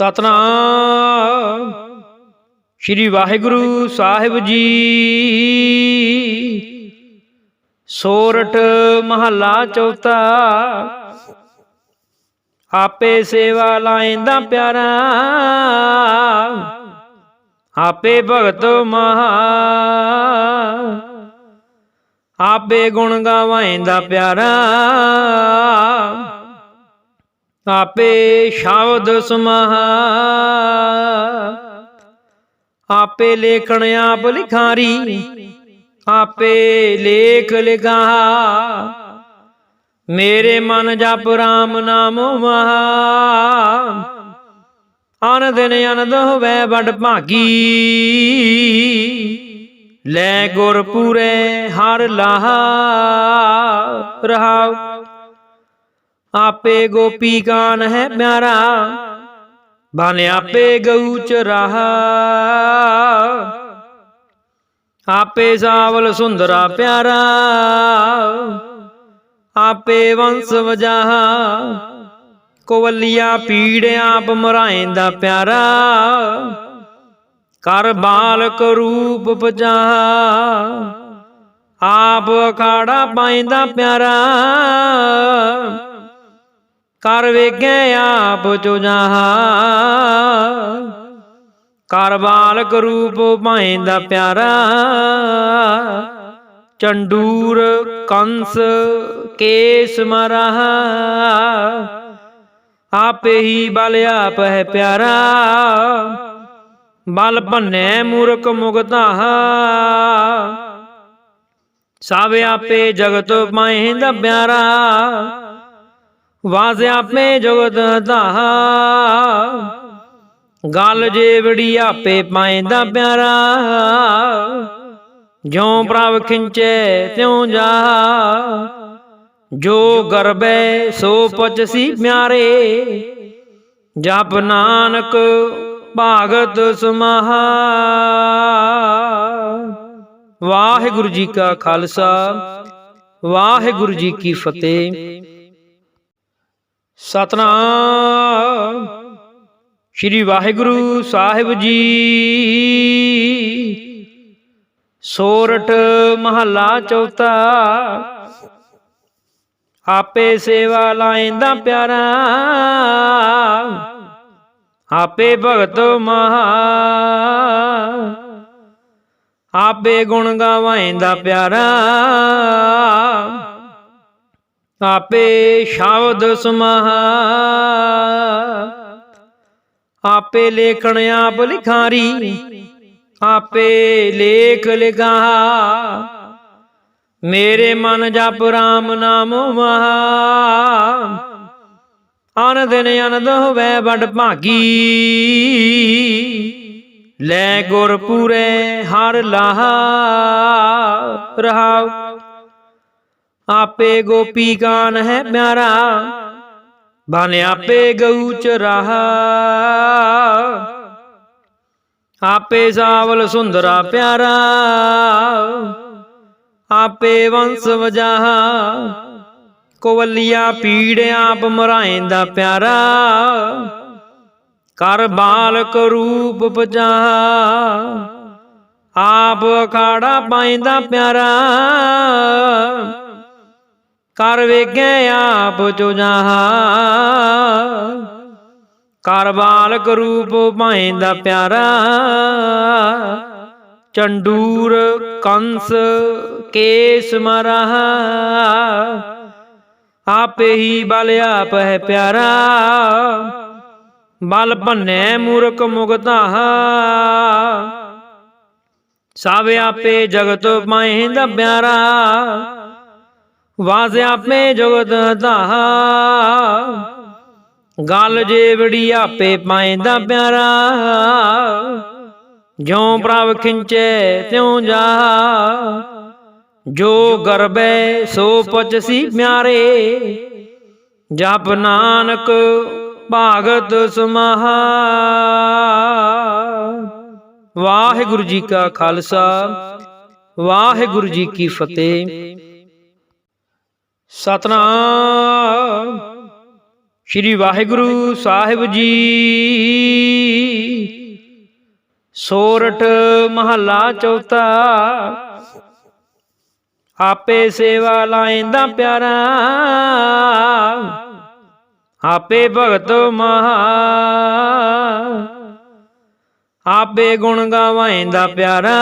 ਸਤਨਾਮ। ਸ਼੍ਰੀ ਵਾਹਿਗੁਰੂ ਸਾਹਿਬ ਜੀ। ਸੋਰਠ ਮਹੱਲਾ ਚੌਥਾ। ਆਪੇ ਸੇਵਾ ਲਾਇੰਦਾ ਪਿਆਰਾ। ਆਪੇ ਭਗਤ ਮਹਾ। ਆਪੇ ਗੁਣ ਗਾਵਾਇੰਦਾ ਪਿਆਰਾ। ਆਪੇ ਸ਼ਬਦ ਸਮਹਾ। ਆਪੇ ਲੇਖਣ ਆਪ ਲਿਖਾਰੀ। ਆਪੇ ਲੇਖ ਲਿਖਾ ਮੇਰੇ ਮਨ ਜਪ ਰਾਮ ਨਾਮ ਮਹਾ। ਅਨ ਦਿਨ ਅਨੰਦ ਹੋਵੇ ਵੱਡ ਭਾਗੀ। ਲੈ ਗੁਰ ਪੂਰੇ ਹਰ ਲਾਹਾ। ਰਹਾਉ। ਆਪੇ ਗੋਪੀ ਕਾਨ ਹੈ ਪਿਆਰਾ, ਬਨ ਆਪੇ ਗਊ ਚਰਾਹਾ ਆਪੇ ਸਾਵਲ ਸੁੰਦਰਾ ਪਿਆਰਾ, ਆਪੇ ਵੰਸ ਵਜਾਹਾ। ਕੋਵਲੀਆ ਪੀੜ ਆਪ ਮਰਾਇੰਦਾ ਪਿਆਰਾ, ਕਰ ਬਾਲਕ ਰੂਪ ਪਜਾਹਾ। ਆਪ ਅਖਾੜਾ ਪਾਇੰਦਾ ਪਿਆਰਾ ਕਰ ਵੇਗੈ ਆਪ ਚੁਜਾਹਾ ਕਰ ਬਾਲਕ ਰੂਪ ਭਾਏ ਦਾ ਪਿਆਰਾ। ਚੰਡੂਰ, ਕੰਸ, ਕੇਸ ਮਰਹਾ। ਆਪੇ ਹੀ ਬਲ ਆਪ ਹੈ ਪਿਆਰਾ। ਬਲ ਭੰਨੈ ਮੂਰਖ ਮੁਗਤਾਹਾ ਸਭ ਆਪੇ ਜਗਤ ਪਾਇੰਦਾ ਪਿਆਰਾ। ਵਾਸ ਆਪੇ ਜਗਤ ਦਾ। ਗੱਲ ਜੇਵੜੀ ਆਪੇ ਪਾਇੰਦਾ ਪਿਆਰਾ। ਜਿਉ ਪ੍ਰਭ ਖਿੰਚੇ ਤਿਉ ਜਾ। ਜੋ ਗਰਬੈ ਸੋ ਪਚਸੀ ਪਿਆਰੇ ਜਪ ਨਾਨਕ ਭਾਗਤ ਸਮਾਹਾ। ਵਾਹਿਗੁਰੂ ਜੀ ਕਾ ਖਾਲਸਾ, ਵਾਹਿਗੁਰੂ ਜੀ ਕੀ ਫਤਿਹ। ਸਤਨਾਮ। ਸ਼੍ਰੀ ਵਾਹਿਗੁਰੂ ਸਾਹਿਬ ਜੀ। ਸੋਰਠ ਮਹੱਲਾ ਚੌਥਾ। ਆਪੇ ਸੇਵਾ ਲਾਇੰਦਾ ਪਿਆਰਾ। ਆਪੇ ਭਗਤ ਮਹਾ। ਆਪੇ ਗੁਣ ਗਾਵਾਇੰਦਾ ਪਿਆਰਾ। ਆਪੇ ਸ਼ਬਦ ਸਮਹਾ ਆਪੇ ਲੇਖਣ ਆਪ ਲਿਖਾਰੀ। ਆਪੇ ਲੇਖ ਲਿਖਾ ਮੇਰੇ ਮਨ ਜਪ ਰਾਮ ਨਾਮ ਮਹਾ। ਅਨ ਦਿਨ ਅਨੰਦ ਹੋਵੇ ਵੱਡ ਭਾਗੀ। ਲੈ ਗੁਰ ਪੂਰੇ ਹਰ ਲਾਹਾ। ਰਹਾਉ। ਆਪੇ ਗੋਪੀ ਕਾਨ ਹੈ ਪਿਆਰਾ। ਬਨ ਆਪੇ ਗਊ ਚਰਾਹਾ। ਆਪੇ ਸਾਵਲ ਸੁੰਦਰਾ ਪਿਆਰਾ। ਆਪੇ ਵੰਸ ਵਜਾਹਾ। ਕੋਵਲੀਆ ਪੀੜ ਆਪ ਮਰਾਇੰਦਾ ਪਿਆਰਾ। ਕਰ ਬਾਲਕ ਰੂਪ ਪਜਾਹਾ। ਆਪ ਅਖਾੜਾ ਪਾਇੰਦਾ ਪਿਆਰਾ। ਕਰ ਵੇਗੈ ਆਪ ਚੁਜਾਹਾ ਕਰ ਬਾਲਕ ਰੂਪ ਦਾ ਪਿਆਰਾ। ਚੰਡੂਰ, ਕੰਸ, ਕੇਸ ਮਰਹਾ। ਆਪੇ ਹੀ ਬਲ ਆਪ ਹੈ ਪਿਆਰਾ। ਬਲ ਭੰਨੈ ਮੂਰਖ ਮੁਗਤਾਹਾ ਸਭ ਆਪੇ ਜਗਤ ਪਾਇੰਦਾ ਪਿਆਰਾ। ਵਾਸ ਆਪੇ ਜਗਤ ਦਾ। ਗੱਲ ਜੇਵੜੀ ਆਪੇ ਪਾਇੰਦਾ ਪਿਆਰਾ। ਜਿਉ ਪ੍ਰਭ ਖਿੰਚੇ ਤਿਉ ਜਾ। ਜੋ ਗਰਬੈ ਸੋ ਪਚਸੀ ਮਿਆਰੇ। ਜਪ ਨਾਨਕ ਭਾਗਤ ਸਮਾਹਾ। ਵਾਹਿਗੁਰੂ ਜੀ ਕਾ ਖਾਲਸਾ। ਵਾਹਿਗੁਰੂ ਜੀ ਕੀ ਫਤਿਹ। ਸਤਨਾਮ। ਸ੍ਰੀ ਵਾਹਿਗੁਰੂ ਸਾਹਿਬ ਜੀ। ਸੋਰਠ ਮਹੱਲਾ ਚੌਥਾ। ਆਪੇ ਸੇਵਾ ਲਾਇੰਦਾ ਪਿਆਰਾ। ਆਪੇ ਭਗਤ ਮਹਾ। ਆਪੇ ਗੁਣ ਗਾਵਾਇੰਦਾ ਪਿਆਰਾ।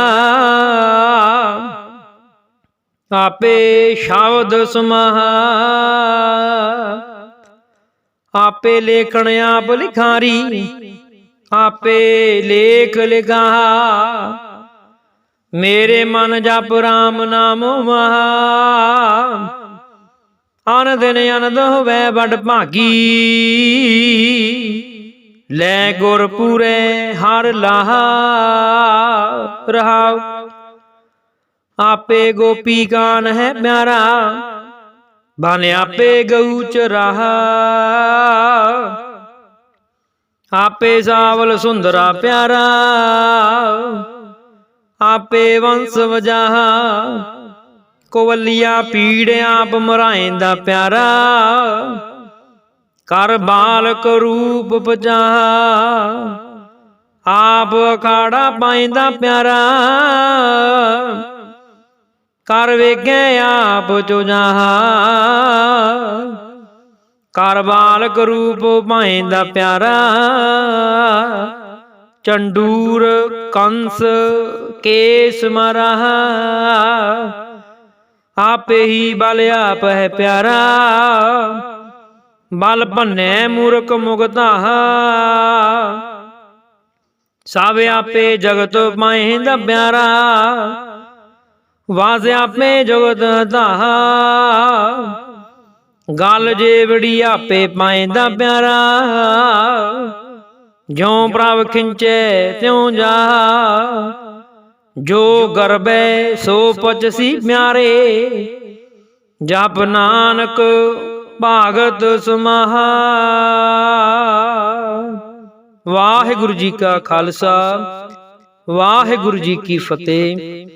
ਆਪੇ ਸ਼ਬਦ ਸਮਹਾ। ਆਪੇ ਲੇਖਣ ਆਪ ਲਿਖਾਰੀ। ਆਪੇ ਲੇਖ ਲਿਖਾ। ਮੇਰੇ ਮਨ ਜਪ ਰਾਮ ਨਾਮ ਮਹਾ। ਅਨ ਦਿਨ ਅਨੰਦ ਹੋਵੇ ਵੱਡ ਭਾਗੀ। ਲੈ ਗੁਰ ਪੂਰੇ ਹਰ ਲਾਹਾ। ਰਹਾਉ। ਆਪੇ ਗੋਪੀ ਕਾਨ ਹੈ ਪਿਆਰਾ ਬਨ ਆਪੇ ਗਊ ਚਰਾਹਾ ਆਪੇ ਸਾਵਲ ਸੁੰਦਰਾ ਪਿਆਰਾ, ਆਪੇ ਵੰਸ ਵਜਾਹਾ। ਕੋਵਲੀਆ ਪੀੜ ਆਪ ਮਰਾਇੰਦਾ ਪਿਆਰਾ ਕਰ ਬਾਲਕ ਰੂਪ ਪਜਾਹਾ। ਆਪ ਅਖਾੜਾ ਪਾਇੰਦਾ ਪਿਆਰਾ। ਕਰ ਵੇਖੈ ਆਪ ਚੁਜਾਹਾ ਕਰ ਬਾਲਕ ਰੂਪ ਪਾਇੰਦਾ ਪਿਆਰਾ। ਚੰਡੂਰ, ਕੰਸ, ਕੇਸ ਮਰਹਾ। ਆਪੇ ਹੀ ਬਲ ਆਪ ਹੈ ਪਿਆਰਾ। ਬਲ ਭੰਨੈ ਮੂਰਖ ਮੁਗਤਾ ਸਭ ਆਪੇ ਜਗਤ ਪਾਇੰਦਾ ਪਿਆਰਾ। ਵਾਸ ਆਪੇ ਜਗਤ ਦਾ। ਗੱਲ ਜੇਵੜੀ ਆਪੇ ਪਾਇੰਦਾ ਪਿਆਰਾ। ਜਿਉ ਪ੍ਰਭ ਖਿੰਚੇ ਤਿਉ ਜਾ। ਜੋ ਗਰਬੈ ਸੋ ਪਚਸੀ ਪਿਆਰੇ ਜਪ ਨਾਨਕ ਭਾਗਤ ਸਮਹਾ। ਵਾਹਿਗੁਰੂ ਜੀ ਕਾ ਖਾਲਸਾ। ਵਾਹਿਗੁਰੂ ਜੀ ਕੀ ਫਤਿਹ।